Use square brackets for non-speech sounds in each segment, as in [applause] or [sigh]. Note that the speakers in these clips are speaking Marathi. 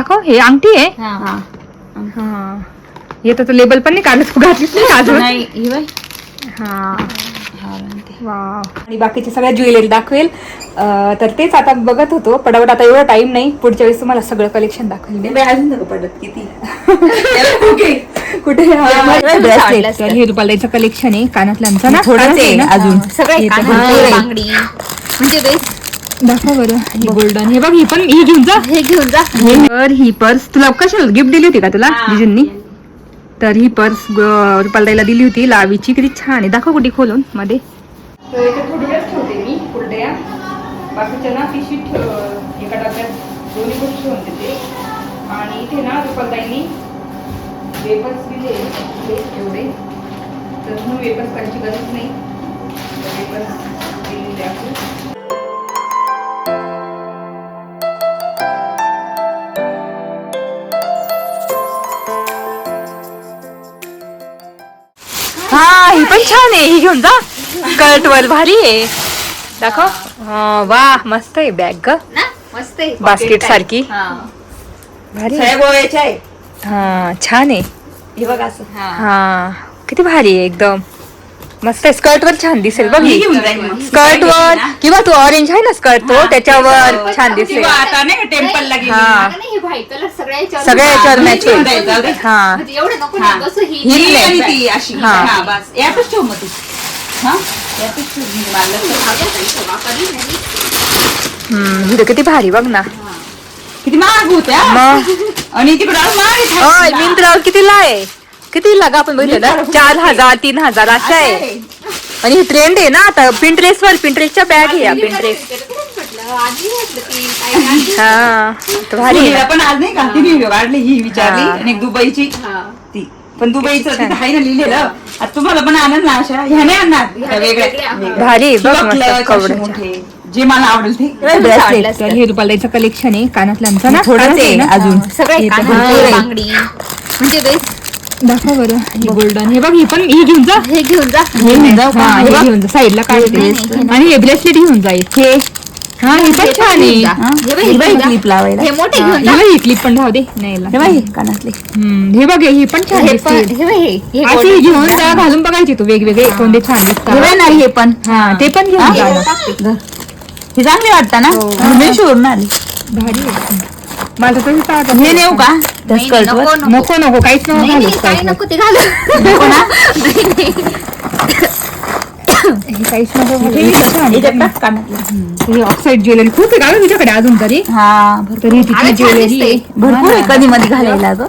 दाखव हे अंगठी आहे. हा. हा. तर लेबल पण नाही काढलं तू घातलीच नाही अजून. नाही ही हा. हा. आणि बाकीचे सगळ्या ज्वेलरी दाखवेल. अं, तर तेच आता बघत होतो पटापट आता एवढा टाइम नाही. पुढच्या वेळेस तुम्हाला सगळं कलेक्शन दाखवेल मी. नाही बाई, अजून नको पडत किती? [laughs] कुठे? हे रुपालाईचं कलेक्शन आहे. कानातल्यांचं ना? थोडंच आहे कानातले ना? अजून. सगळे म्हणजे दाखव बरं. हे गोल्डन. हे बघ ही पण ही घेऊन जा. हे घेऊन जा. तर ही पर्स. तुला कशाला गिफ्ट दिली होती का तुला जिजूंनी? तर ही पर्स रुपालदाईला दिली होती. लावीची किती छान आहे. दाखव कुठे खोलून मध्ये. ठेवते मी कुरड्या. बाकीच्या ना एका डब्यात दोन्ही गोष्टी ठेवून देते आणि इथे ना रुपालदाईनी वेपर्स दिले. हे एवढे. तर म्हणून वेपर्स करायची गरज नाही. वेपर्स दिलेले आहे पण छान आहे ही घेऊन जा. स्कर्ट वर भारी आहे. दाखव. हा, वा मस्त आहे बॅग ग. ना मस्त आहे. बास्केट सारखी. हा. भारी आहे. आहे. हा छान आहे. हे बघ असं. हा. हा किती भारी आहे एकदम. मस्त आहे. स्कर्ट वर छान दिसेल बघ. मी ही घेऊन जाईन मग. स्कर्ट वर किंवा तू ऑरेंज आहे ना स्कर्ट तो त्याच्यावर छान दिसेल. किंवा आता नाही का टेम्पलला गेली हा. अगं नाही, हे व्हाईट कलर सगळ्या याच्यावर सगळ्या याच्यावर हा, मॅच होईल. जाऊ दे. हा. म्हणजे एवढं नको हा. ना कसं ही ही ही आणि नाही. ती अशी. हा. हा बस. यातच ठेव मग तू. हा? यातच ठेव. मी मला लक्षात वापरली नाही हम्म, ही तर किती भारी बघ ना. किती महाग होत्या. मग? आणि तिकडे महाग मिंत्रावर कितीला आहे किती लागा आपण बघितलं ना? चार हजार तीन हजार अशा आहे. आणि ही ट्रेंड आहे ना आता पिंटरेस्ट वर पिंटरेस्टच्या बॅग आहे या पिंटरेस्ट म्हटलं? आधी म्हटलं ती काय आधी हा तर भारी आहे. मुलीला ना. पण आज नाही का? ती व्हिडिओ काढली ही विचारली हा. आणि एक दुबईची. हा. ती. पण दुबईचं. तिथं आहे ना लिहिलेलं. आता तुम्हाला पण आणन ना अशा? ह्याने आणणार. वेगळ्या. वेगळ्या, हा. भारी आहे बघ किंवा मस्त clutch असे कवड्याच्या. मोठे जे मला आवडेल ते. तर हे रुपालाईचं कलेक्शन आहे. कानातल्यांचं ना. थोडंच आहे? अजून. सगळे येतं. कानातले. बांगडी. म्हणजे बेस्ट दाखव बरं. हे गोल्डन. हे बघ ही पण ही घेऊन जा. हे घेऊन जा. हे घेऊन जा? हा, बघ. घेऊन जा. साईडला नाही, हे आणि हे ब्रेसलेट घेऊन जा हे. हा हे पण छान आहे. हा? हे बघ, हे बघ, हे बघ. clip लावायला. हे मोठे घेऊन जा. हे बघ, ही क्लिप पण राहू दे. नाही हे. बाई कानातले हम्म, हे बघ ही पण छान हे पण दिसते हे बघ, हे. हे golden घेऊन घेऊन जा घालून बघायची तू. वेगवेगळे कोणते छान हे दिसतात बघ ना हे पण. हा ते पण घेऊन जा. हे चांगली वाटतं ना? हो. मी शोरून आली भारी आहे. मला तर. हे नेऊ का? नको, नको. नको नको काहीच नको नाही, घालू काही. नको ते घालू. हे काहीच नको. हे आहे. हे ऑक्साईड ज्वेलरी खूप आहे. का गं तुझ्याकडे अजून तरी. हा भरपूर. तरी अरे, छान ज्वेलरी दिसते. भरपूर आहे कधी मध्ये घालायला ग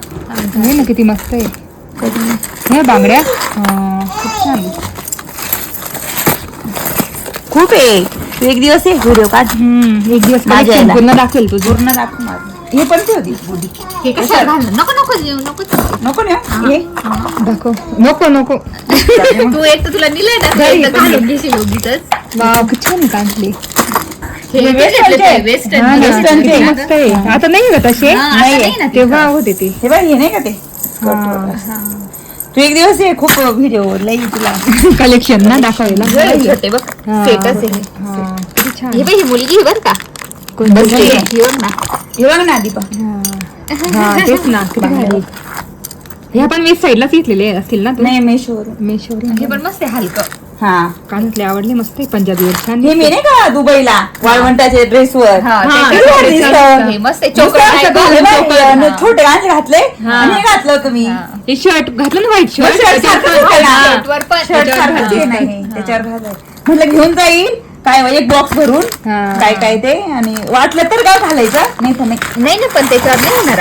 आहे ना किती मस्त आहे. हे बांगड्या. खूप छान आहे. खूप आहे. तू एक दिवस ये व्हिडिओ काढ. हम्म, एक दिवस माझ्या collection याला. पूर्ण दाखवेल तुझं. पूर्ण दाखव माझं. हे पण ठेवती बुडी हे कशाला घालणं? नको नको देऊ नको नको ना? हे. दाखव. नको नको. तू एक तर तुला दिलंय ना तू एक तर घालून घेशील उगीचच वाव किती छान कांतले हे. वेस्टर्न हा. मस्त आहे. आता नाही का तसे हा, आता नाही ना ते. तेव्हा होते ते. हे बाई हे नाही का ते? तू एक दिवस ये खूप व्हिडिओ लई तुला. [laughs] कलेक्शन ना दाखवायला. छोटे बघ. हा. स्टेटस आहे हे. हा, किती छान. हे बाई ही मुलगी आहे बरं का? कोणती? ही बघ ना. हे बघ ना दीपा. हा हा, तेच ना किती भारी. ह्या पण मी साईडलाच घेतलेले असतील ना तू? नाही मेशोवरून. हे पण मस्त आहे हलकं. हा. कानातले आवडले मस्त आहे पंजाबीवर छान हे मी नाही का दुबईला? वाळवंटाचे ड्रेसवर हा, हा, ते कसं दिसतं. हे मस्त आहे चोकर आहे. हा. छोटे गांजे घातले आणि हे घातलं मी हा. हे शर्ट घातलं ना व्हाईट शर्ट ना. वर पण शर्ट त्याच्यावर सारखंच घालायचं. आहे ना हे, त्याच्यावर घालाय म्हटलं घेऊन जाईल? काय एक बॉक्स भरून हा. काय काय ते आणि वाटलं तर काय घालायचं नाही तर नाही. नाही ना पण त्याच्यावर नाही होणार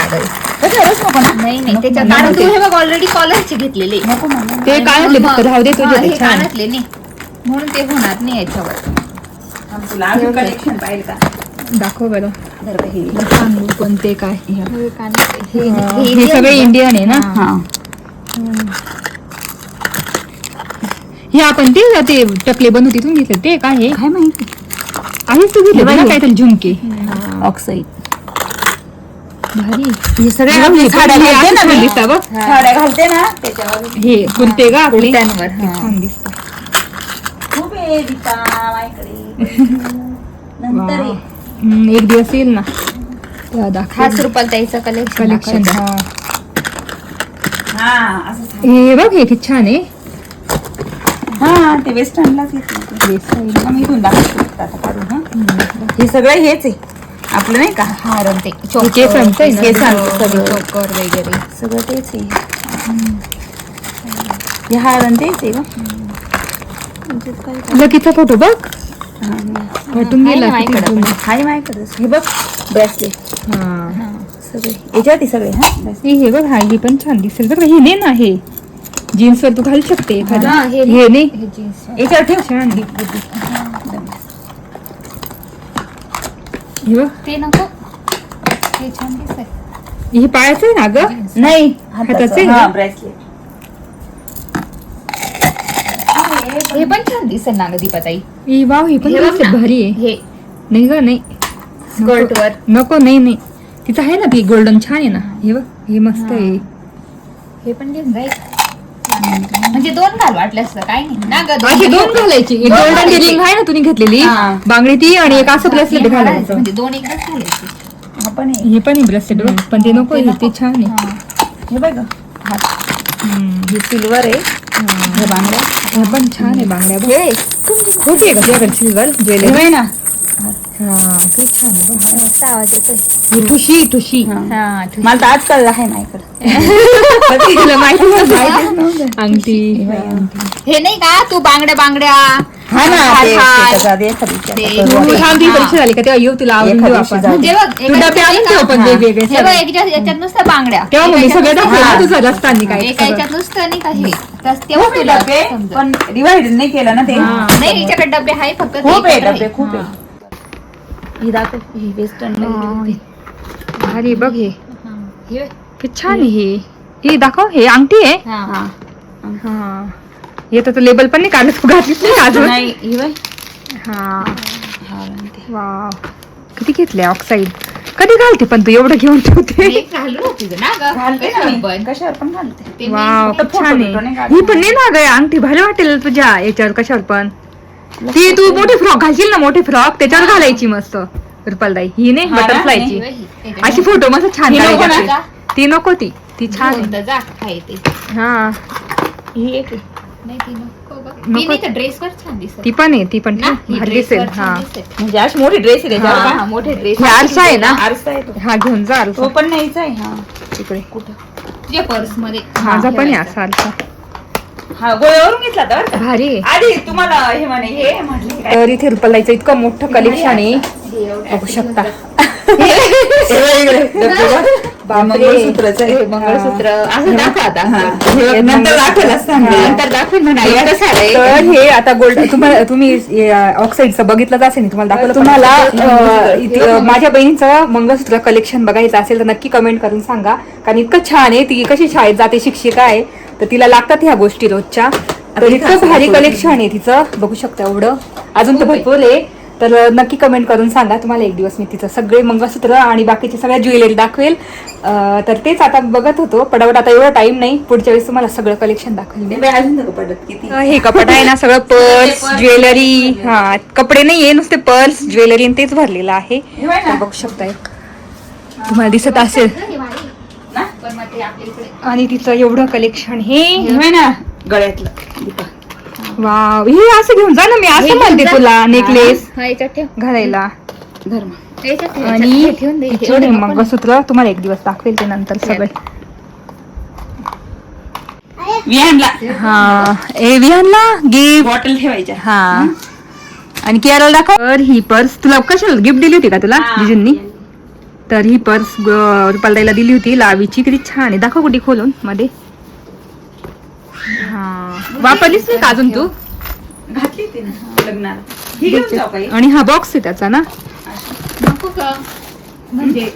नको ना. नाही नाही त्याच्यावर नको, कारण नको. तू हे बघ ऑलरेडी कॉलरचे घेतलेले. नको म्हणा. ते कानातले मग- फक्त? राहू दे तुझे हा, ते हे छान. कानातले नाही. म्हणून ते होणार नाही याच्यावर. आम्ही तुला अजून कलेक्शन पाहिजे का? दाखव बरं. हे. सांगू. कोणते काय? हे. हे- हा, हे हे सगळे. इंडियन आहे. ना? हा. हे आपण ते ते टकले बनवू तिथून घेतले ते काय हे? काय माहिती? आहेच तू घेतले बघ. काहीतरी झुमके. ऑक्साईड भारी. हे सगळे आपले पण साड्या घालते ना मी. दिसतं बघ. साड्या घालते ना त्याच्यावर. हे कुर्ते का आपले. हे. छान दिसतं खूप आहे दीपा माझ्याकडे [laughs] नंतर वा. ये. हम्म, एक दिवस येईल ना. खास रुपाल त्याचं कलेक्शन कलेक्शन हा. हा असं. हे बघ हे किती छान आहे. हा ते वेस्टर्नलाच येते. मी इथून दाखवतो आता काढून हा. हे सगळं हेच आहे. आपलं नाही का? हारण ते आहे? केसांचं सगळं. चोकर वगैरे. सगळं तेच आहे. हे हारण तेच आहे का लकीचा फोटो बघ. हा, वाटून आहे गेला किती माझ्याकडं. हाय माझ्याकडेच हे बघ ब्रेसलेट हा. सगळे. याच्यावरती सगळे हा. हे हे बघ हा ही पण छान दिसेल. बघ हे ने ना हे. जीन्स वर तू घालू शकते एखादं. हा, हे हे ने हे जीन्स याच्यावर ठेव. छान. हे बघ. ते नको. ते छान दिसत हे पायाचं आहे ना ग? नाही. हाताचं. आहे हा? ब्रेसलेट हे पण छान दिसेल ना ग दीपाताई? ही वाव हे पण हे बघ दिसते ना. भारी आहे. हे. नाही ग नाही. स्कर्ट वर नको नाही नाही. तिचं आहे ना ती गोल्डन छान आहे ना. हे बघ हे मस्त आहे. हे पण घेऊन जाईल म्हणजे दोन घाल वाटल्यास काय नाही. ना ग अशी दोन घालायची. एक दोन गोल्डन घालायची. रिंग आहे ना तुम्ही घेतलेली? हा. बांगडी ती आणि एक असं ब्रेसलेट घालायचं. म्हणजे दोन एकदाच घालायचे. आपण हे. पण आहे ब्रेसलेट बघ पण ते नको ते हे छान आहे. हा. हे बघ. हात हम्म. हे सिल्वर आहे. हे. बांगड्या. हे पण छान आहे बांगड्या बघ. हे. होती का तुझ्याकडे सिल्वर ज्वेलरी ना. हा किती छान आहे बघ. मस्त आवाज येतोय ही ठुशी ठुशी हा. हा ठीक. मला तर आज कळलं आहे माझ्याकडे [laughs] तुला माहिती नव्हतं? अंगठी हे नाही का तू बांगड्या बांगड्या हा ना हात, ते- हात. ते त्याचा दे एखादी विचार ते- करू तू आपण. थांब ती परीक्षा झाली का तेव्हा येऊ तुला आवडून देऊ दिवशी आपण जाऊ. म्हणजे बघ एका डबे आणून ठेव पण का? वेगवेगळे हे बघ सगळे. याच्यात याच्यात नुसतं बांगड्या तेव्हा एका सगळं याच्यात दाखवलं हा. ना तुझं रस्तानी काय एका सगळं. याच्यात नुसतं नाही का हे तर खूप तेव्हा आहे तुला डबे समजेल. पण डिवाइड नाही केलं ना ते हा. नाही हिच्याकडे डबे आहे फक्त ते खूप आहे एकत्र डबे खूप हा. आहे ही दाखव ही वेस्टर्न हा. भारी बघ हे. किती छान आहे हे. हे दाखव हे अंगठी आहे. हा. हा. तर लेबल पण नाही काढलं तू घातलीच नाही अजून नाही ही हा. वाव. किती घेतले ऑक्साईड कधी घालते पण तू एवढं घेऊन ठेवते. ही पण नाही ना ग अंगठी भारी वाटेल तुझ्या याच्यावर कशावर पण. ती तू मोठी फ्रॉक घालशील ना मोठी फ्रॉक त्याच्यावर घालायची मस्त. रुपालदाई ही नाही हा ना? बटरफ्लायची. अशी फोटो मस्त छान काढायची. ती नको ती ती छान हा. ही एक ती पण आहे ती पण ही दिसेल. हा. म्हणजे अशी मोठी ड्रेस आहे त्याच्यावर हा, का? हा, मोठे ड्रेस. हे आरसा आहे ना? आरसा आहे तो. हा घेऊन जा आरसा. तो पण नाहीचा आहे हा. तिकडे. कुठं? तुझ्या पर्समध्ये माझा पण आहे. असा आरसा. हा गोव्यावरून घेतला तर? भारी. आहे आधी तुम्हाला हे म्हणे हे म्हटले तर इथे रुपालाईचं इतकं मोठं कलेक्शन आहे. हे बघू. शकता मंगळसूत्रच आहे. मंगळसूत्र. असं दाखव आता. हे. नंतर दाखवेल असं सांगते. हा. नंतर दाखवेल म्हणा. एवढं सारं आहे. तर हे आता गोल्ड तुम्हाला तुम्ही ऑक्साईडचं बघितलंच असेल तुम्हाला दाखवलं तुम्हाला अं, इथे- माझ्या बहिणीचं मंगळसूत्र कलेक्शन बघायचं असेल तर नक्की कमेंट करून सांगा. कारण इतकं छान आहे ती कशी शाळेत जाते शिक्षिका आहे. तर तिला लागतात ह्या गोष्टी रोजच्या. तर इतकं भारी कलेक्शन आहे तिचं. बघू शकता एवढं. अजून तर भरपूर आहे. तर नक्की कमेंट करून सांगा. तुम्हाला एक दिवस मी तिचं सगळे मंगळसूत्र आणि बाकीचे सगळ्या ज्वेलरी दाखवेल. तर तेच आता बघत होतो. पटापट आता एवढा टाइम नाही. पुढच्या वेळेस तुम्हाला सगळं कलेक्शन दाखवेल मी. ते बाई अजून नको पडत किती. हे कपाट आहे ना सगळं [laughs] पर्स ज्वेलरी. हा कपडे नाहीये नुसते पर्स ज्वेलरी आणि तेच भरलेलं आहे. हे बघू शकता एक तुम्हाला दिसत असेल. हे? पण मग ते आपल्या इकडे. आणि तिचं एवढं कलेक्शन हे हे ना. गळ्यातलं दीपा. वाव हे असं घेऊन जा ना मी असं म्हणते तुला नेकलेस हा याच्यात ठेव. घालायला. धर मग. याच्यात ठेव, आणि याच्यात ठेवून दे. तिचे एवढे हे नको ना. मंगळसूत्र तुम्हाला एक दिवस दाखवेल ते नंतर सगळे. हा एव्हियनला गिफ्ट बॉटल ठेवायच्या. हा. आणि केरळ दाखव. तर ही पर्स तुला कशाला गिफ्ट दिली होती का तुला. जिजूंनी? तर ही पर्स रुपालदाईला दिली होती. लावीची किती छान आहे. दाखव कुठे खोलून. मध्ये. हा. वापरलीच नाही का अजून तू? घातली ती ना लग्नाला. ही घेऊन जाऊ काही आणि हा बॉक्स आहे त्याचा ना? म्हणजे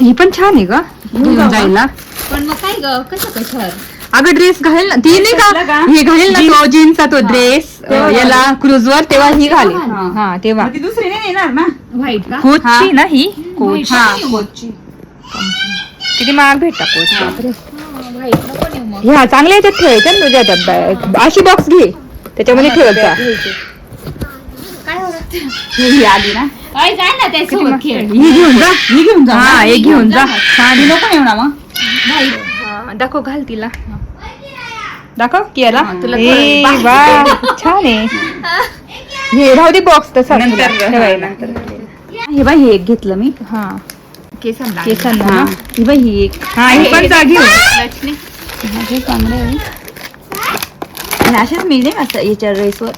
ही पण छान आहे का? घेऊन? जायला. पण मग काय ग? कसं कशावर अगं ड्रेस घालेल ना. ती नाही का? हे घालेल ना तो जीन्सचा तो ड्रेस याला क्रुजवर तेव्हा ही घालेल हा. तेव्हा. दुसरी येणार ना? व्हाईट का? कोचची ना ही? कोच. हा. कोचची किती महाग भेटता कोच? हा, ह्या चांगल्या याच्यात ठेवायच्या ना तुझ्या अशी बॉक्स घे. त्याच्यामध्ये ठेवायचा ही आली ना. काय जाय खेळ. ही घेऊन जा. ही घेऊन जा. हा एक घेऊन जा. छान नको येऊ ना मग. हा, दाखव घाल तिला. दाखव कियाला. तुला ए, थोडं वा. छान आहे. [laughs] हे राहू दे बॉक्स तसा. नंतर. ठेवायला. हे बाई हे एक घेतलं मी. हा. केसांना. केसांना हा. ना. ही बाई ही एक. हा हे पण जा घेऊ लक्ष्मी. हा, हे चांगलं आहे. आणि मी नाही असं याच्या ड्रेसवर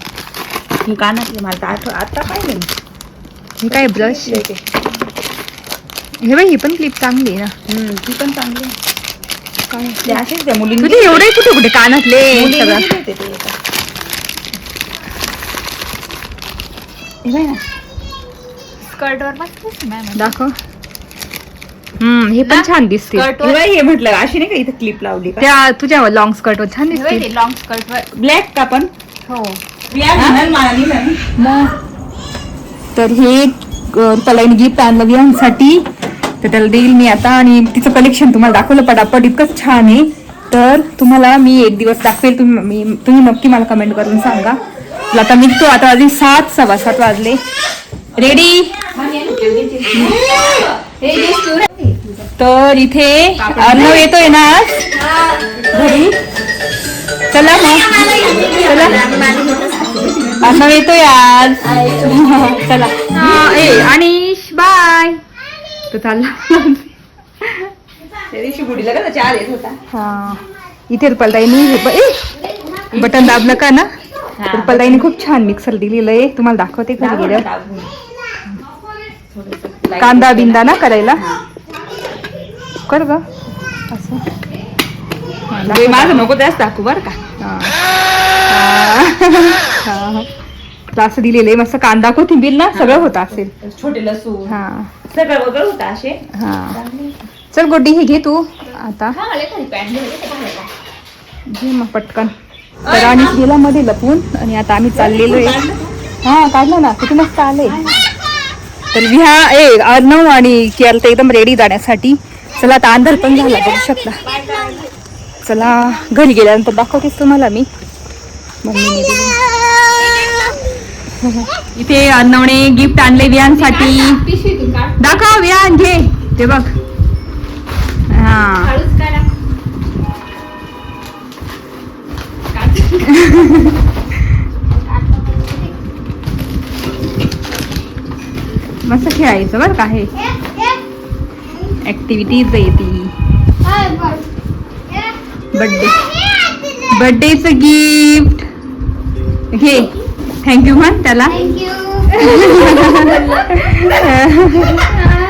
मी कानातले मला तर आठव आता पाहिजे मी. हे काय ब्रश हे बाई ही पण क्लिप चांगली आहे ना. हम्म, ती पण चांगली आहे. ते असेच त्या मुलींनी तुझे एवढे कुठे कुठे कानातले? मुलींनी सगळं. दिले होते ते. एका. हे ना। दाखव. हम्म हे पण छान दिसते स्कर्ट हे म्हटलं अशी नाही का इथं क्लिप लावली का? त्या तुझ्या लॉंग स्कर्ट वर छान दिसते लॉंग स्कर्ट वर. ब्लॅक का पण? हो. तर हे रुपालाईने गिफ्ट आणलं विहांसाठी तर त्याला देईल मी आता आणि तिचं कलेक्शन तुम्हाला दाखवलं पटापट इतकंच छान आहे. तर तुम्हाला मी एक दिवस दाखवेल तुम्ही तुम्ही नक्की मला कमेंट करून सांगा. आता निघतो आता वाजले सात सव्वा सात वाजले. रेडी तर इथे अर्णव येतोय ना आज? घरी? चला मग. चला. अर्णव येतोय आज. चला. ए अनिश बाय तो चालला. त्या दिवशी गुडीला का चार येत होता? हा. इथे रुपालताईनी हे ब- ए, बटन दाबलं का ना? रुपालताईने खूप छान मिक्सर दिलेलं आहे. तुम्हाला दाखवते घरी गेल्यावर. कांदा बिंदा ना करायला? कर ग. असं. बाई, माझं नको त्याच दाखवू बरं का? असं दिलेलं आहे. मस्त कांदा कोथिंबीर ना सगळं होतं असेल. छोटे लसूण. हा. सगळं वगैरे होतं असे. हा. चल गोडी हे घे तू. आता. घे मग पटकन. तर आणि गेला मध्ये लपून आणि आता आम्ही चाललेलो आहे. हा काढलं ना. किती मस्त आले. तर विहा ए अर्णव आणि केल तर एकदम रेडी जाण्यासाठी. चला आता अंधार पण झाला बघू शकता. चला घरी गेल्यानंतर दाखवतेस तुम्हाला मी. मम्मीने दिली. इथे अर्णवने गिफ्ट आणले काढ. दाखव विहान घे. ते बघ. हा. खेळायचं बरं का हे. ऍक्टिव्हिटीज आहे ती. बर्थडे बर्थडेचं गिफ्ट घे थँक्यू म्हण त्याला.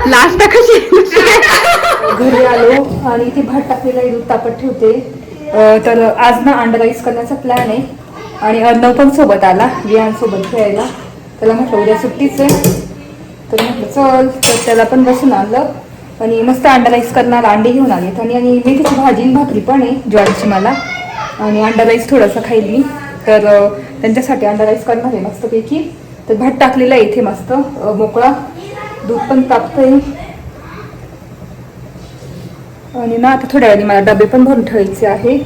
लास्ट कशी घरी आलो आणि इथे भात टाकलेला दूध तापत ठेवते. तर आज ना अंडा राईस करण्याचा प्लॅन आहे. आणि अर्णव पण सोबत आला विहान सोबत खेळायला. त्याला म्हटलं उद्या सुट्टीच आहे. तर म्हटलं चल. तर त्याला पण बसून आणलं. आणि मस्त अंडा राईस करणार अंडे घेऊन आले. आणि आणि मेथीची भाजी भाकरी पण आहे ज्वारीची मला. आणि अंडा राईस थोडासा खाईल मी. तर त्यांच्यासाठी अंडा राईस करणार आहे मस्तपैकी. तर भात टाकलेला आहे इथे मस्त मोकळा. दूध पण तापतंय आणि ना आता थोड्या वेळाने मला डबे पण भरून ठेवायचे आहे.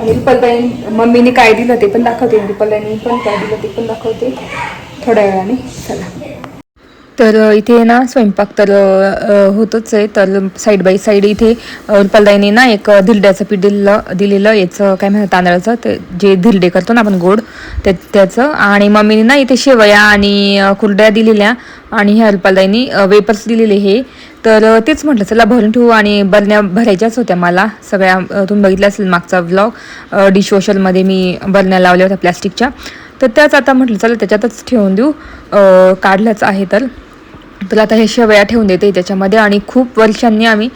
आणि रिपलताई मम्मीने काय दिलं ते पण दाखवते. रिपलताईने पण काय दिलं ते पण दाखवते. थोड्या वेळाने. चला. तर इथे ना स्वयंपाक तर होतच आहे. तर साईड बाय साईड इथे अ, ना एक धिरड्याचं पीठ दिलेलं दिलेलं. याचं काय म्हणतात तांदळाचं? ते जे धिरडे करतो ना आपण गोड त्या त्याचं. आणि मम्मीने ना इथे शेवया आणि कुरड्या दिलेल्या. आणि ह्या रुपालताईनी वेपर्स दिलेले हे. तर तेच म्हटलं चला भरून ठेवू. आणि बरण्या भरायच्याच होत्या मला. सगळ्या तुम्ही बघितलं असेल मागचा ब्लॉग डिशवॉशरमध्ये मी बरण्या लावल्या होत्या प्लॅस्टिकच्या तर त्याच आता म्हटलं चला त्याच्यातच ठेवून देऊ. काढलंच आहे तर. तर आता हे शेवया ठेवून देते त्याच्यामध्ये आणि खूप वर्षांनी आम्ही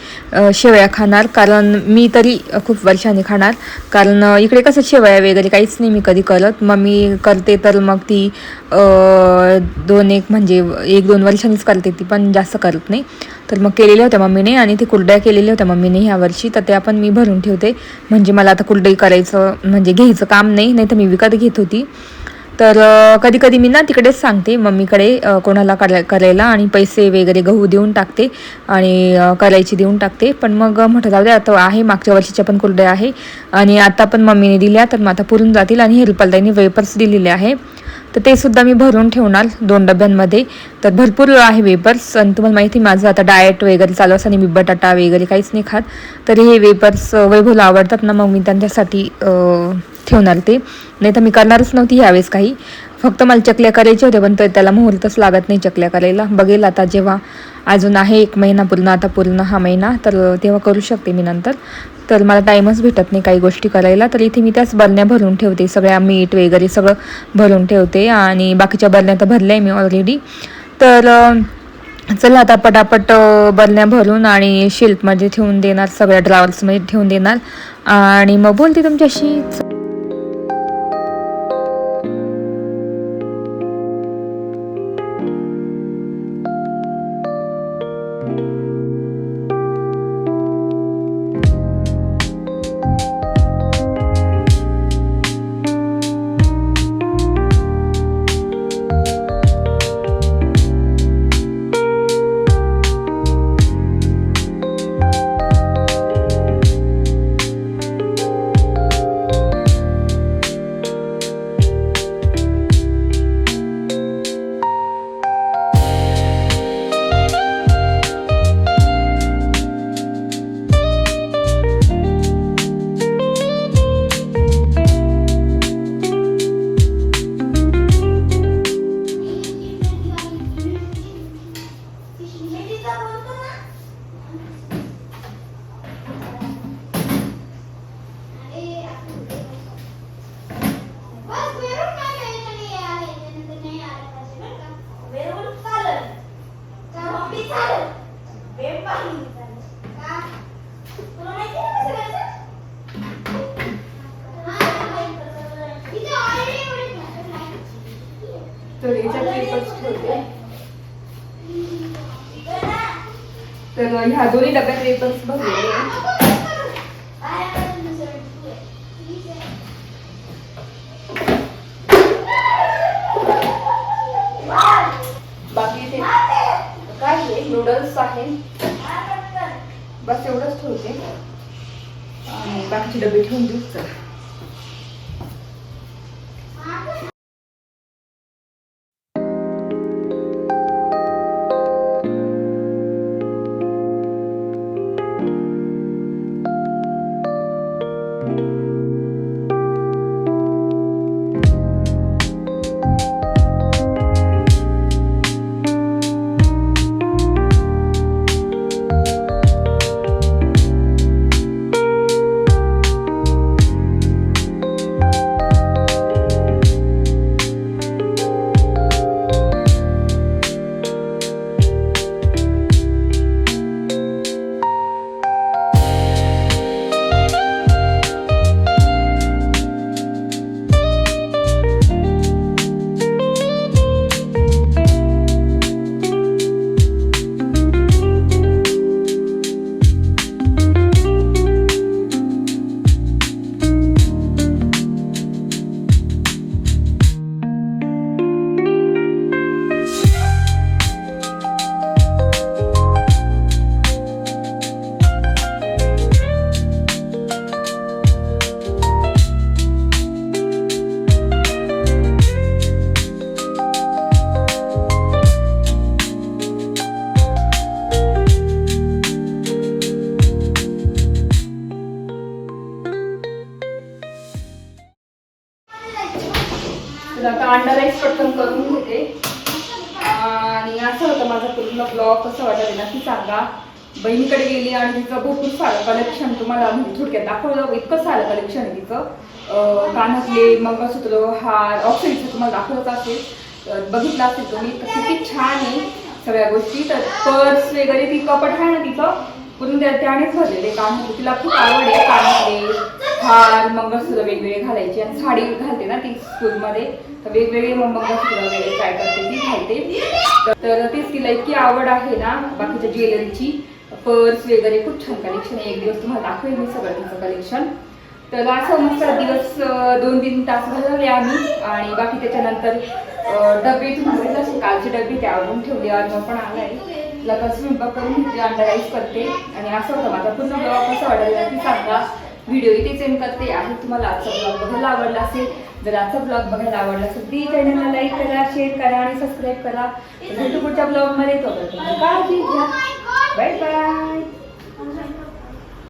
शेवया खाणार. कारण मी तरी खूप वर्षांनी खाणार. कारण इकडे कसं शेवया वगैरे काहीच नाही मी कधी करत. मम्मी करते तर मग ती दोन एक म्हणजे एक दोन वर्षांनीच करते ती पण जास्त करत नाही. तर मग केलेल्या होत्या मम्मीने आणि ते कुरड्या केलेल्या होत्या मम्मीने ह्या वर्षी. तर त्या पण मी भरून ठेवते. म्हणजे मला आता कुरडई करायचं म्हणजे घ्यायचं काम नाही नाही तर मी विकत घेत होती. तर कधी कधी मी ना तिकडेच सांगते मम्मीकडे कोणाला करा करायला आणि पैसे वगैरे गहू देऊन टाकते आणि करायची देऊन टाकते. पण मग म्हटलं जाऊ दे आता आहे मागच्या वर्षीच्या पण कुरड्या आहे आणि आता पण मम्मीने दिल्या तर मग आता पुरून जातील आणि हे वेपर्स दिलेले आहे. तर ते सुद्धा मी भरून ठेवणार दोन डब्यांमध्ये. तर भरपूर आहे वेपर्स आणि तुम्हाला माहिती आहे माझं आता डाएट वगैरे चालू असताना मी बटाटा वगैरे काहीच नाही खात. तर हे वेपर्स वैभव आवडतात ना मग मी त्यांच्यासाठी ठेवणार ते. नाही तर मी करणारच नव्हती ह्यावेळेस काही. फक्त मला चकल्या करायच्या होत्या पण त्याला मुहूर्तच लागत नाही चकल्या करायला. बघेल आता जेव्हा अजून आहे एक महिना पूर्ण आता पूर्ण हा महिना तर तेव्हा करू शकते मी नंतर. तर मला टाईमच भेटत नाही काही गोष्टी करायला. तर इथे मी त्याच बरण्या भरून ठेवते सगळ्या मीठ वगैरे सगळं भरून ठेवते आणि बाकीच्या बरण्या तर भरल्या आहे मी ऑलरेडी तर चला आता पटापट बरण्या भरून आणि शिल्पमध्ये ठेवून देणार सगळ्या ड्रावर्समध्ये ठेवून देणार. आणि मग बोलते तुमच्याशी. तर याच्या क्लिपच ठेवते. तर ह्या दोन्ही डब्यात पेपर्स भरलेले बाकी ते काय आहे? नूडल्स आहे. बस एवढंच ठेवते. आणि बाकीचे डबे ठेवून देऊ सर तर आता अंडा राईस पटकन करून घेते. आणि असं होतं माझा पूर्ण ब्लॉग कसं वाटत नक्की सांगा. बहिणीकडे गेली आणि तिचं भरपूर सारं कलेक्शन तुम्हाला म्हणजे थोडक्यात दाखवलं. इतकं सारं कलेक्शन आहे तिचं. कानातले मंगळसूत्र हार ऑक्सिडचं तुम्हाला दाखवत असेल. बघितलं असेल तुम्ही तर किती छान आहे सगळ्या गोष्टी. तर पर्स वगैरे ती कपट आहे ना तिचं. पूर्ण त्या त्यानेच भरलेले काम तिला खूप आवड आहे कानातले. हार मंगळसूत्र वेगवेगळे घालायचे. आणि साडी घालते ना ती स्कूलमध्ये. तर वेगवेगळे मग मंगळसूत्र वगैरे काय करते ती घालते. तर- तेच तिला इतकी आवड आहे ना बाकीच्या ज्वेलरीची. पर्स वगैरे खूप छान कलेक्शन आहे. एक दिवस तुम्हाला दाखवेल मी सगळं तिचं कलेक्शन तर असं मस्त दिवस दोन तीन तास घालवले आम्ही. आणि बाकी त्याच्यानंतर डबे तुम्हाला असे कालचे डबे ते आवडून ठेवले. अर्ज पण आलाय. लका स्वयंपाक करून घेतले अंडा राईस करते. आणि असं होतं. माझा पूर्ण ब्लॉग कसं वाटायला की सांगा व्हिडिओ इथे सेंड करते आहे. तुम्हाला आजचा ब्लॉग बघायला आवडला असेल जर आजचा ब्लॉग बघायला आवडला असेल प्लीज चॅनलला लाईक करा शेअर करा आणि सबस्क्राईब करा. भेटू पुढच्या ब्लॉगमध्ये तो काळजी घ्या. Bye bye